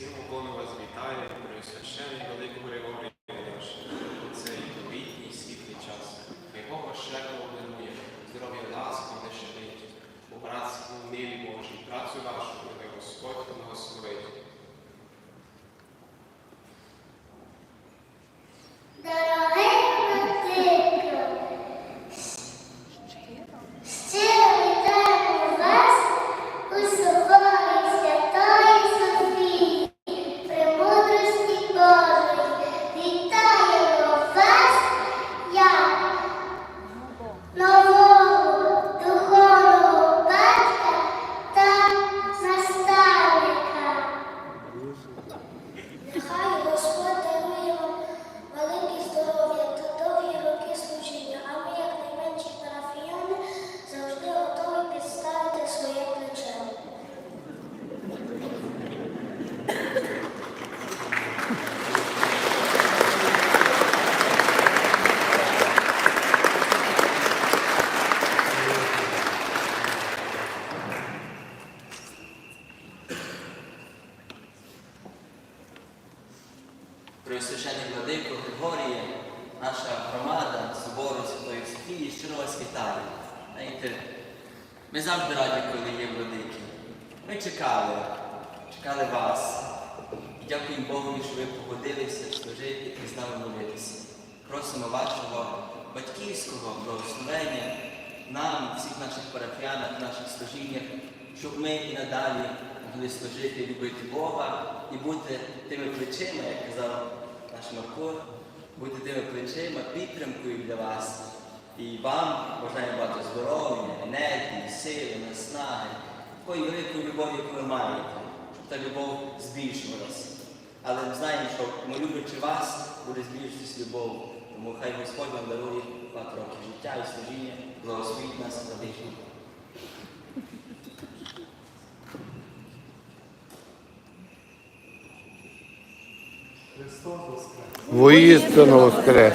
низьким уклоном Hi. Преосвящений владико Григоріє, наша громада Собору Святої Софії щиро вас вітає. Знаєте, ми завжди раді, коли є владики. Ми чекали, чекали вас. І дякуємо Богу, що ви погодилися служити і з молитися. Просимо вашого батьківського благословення нам, всіх наших парафіянах, наших служіннях, щоб ми і надалі могли служити, любити Бога і бути тими плечима, як казав наш Марко, бути тими плечима, підтримкою для вас. І вам бажаємо багато здоров'я, енергії, сили, наснаги, такої великої любові, яку ви маєте, щоб та любов збільшувалася. Але ми знаємо, що ми люблячи вас, буде збільшуватися любов. Тому хай Господь вам дарує багато років життя і служіння, благословить нас на вічні. Воістину воскрес!